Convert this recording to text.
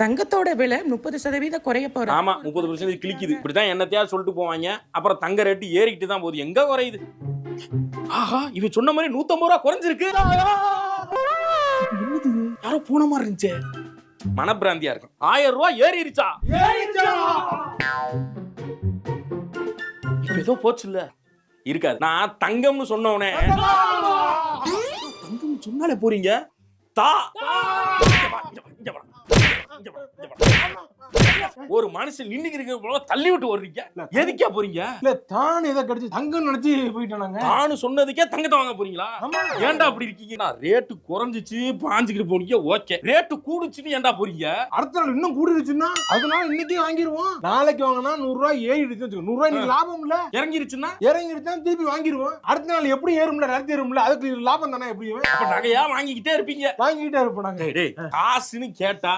தங்கத்தோட விலை முப்பது சதவீதம் குறைய போறோம் ஆமா முப்பது பர்சன்டேஜ் கிளிக்குது இப்படிதான் என்னத்தையா சொல்லிட்டு போவாங்க. அப்புறம் தங்க ரேட்டு ஏறிக்கிட்டு தான் போகுது. எங்க குறையுது? ஆஹா இவன் சொன்ன மாதிரி நூத்தம்பது ரூபா குறைஞ்சிருக்கு? யாரோ பூன மாதிரி இருந்துச்சே. மனப்பிராந்தியா இருக்கும். ஆயிரம் ரூபாய் ஏறிடுச்சா இப்ப ஏதோ போச்சு இல்ல இருக்காது. நான் தங்கம்னு சொன்னவனே தங்கம்னு சொன்னாலே போறீங்க? தா! ஒரு மனுஷன் நின்னுக்கு தள்ளி விட்டு வர்றீங்க எதுக்கா போறீங்க? இல்ல தான் எதை கிடைச்சு தங்கம் நினைச்சு போயிட்டோம் நாங்க. நானு சொன்னதுக்கே தங்கத்தை வாங்க போறீங்களா. ஏன்டா அப்படி இருக்கீங்க? நான் ரேட்டு குறைஞ்சிச்சு பாஞ்சுக்கிட்டு போனீங்க ஓகே ரேட்டு கூடுச்சுன்னு ஏன்டா போறீங்க? அடுத்த நாள் இன்னும் கூடிருச்சுன்னா அதனால இன்னைக்கே வாங்கிருவோம். நாளைக்கு வாங்கினா நூறு ரூபாய் ஏறிடுச்சு நூறு ரூபாய் இன்னைக்கு லாபம் இல்ல இறங்கிருச்சுன்னா இறங்கிடுச்சா திருப்பி வாங்கிருவோம். அடுத்த நாள் எப்படி ஏறும்ல ரத்து ஏறும்ல அதுக்கு லாபம் தானே எப்படி நகையா வாங்கிக்கிட்டே இருப்பீங்க. வாங்கிக்கிட்டே இருப்போம் நாங்க. காசுன்னு கேட்டா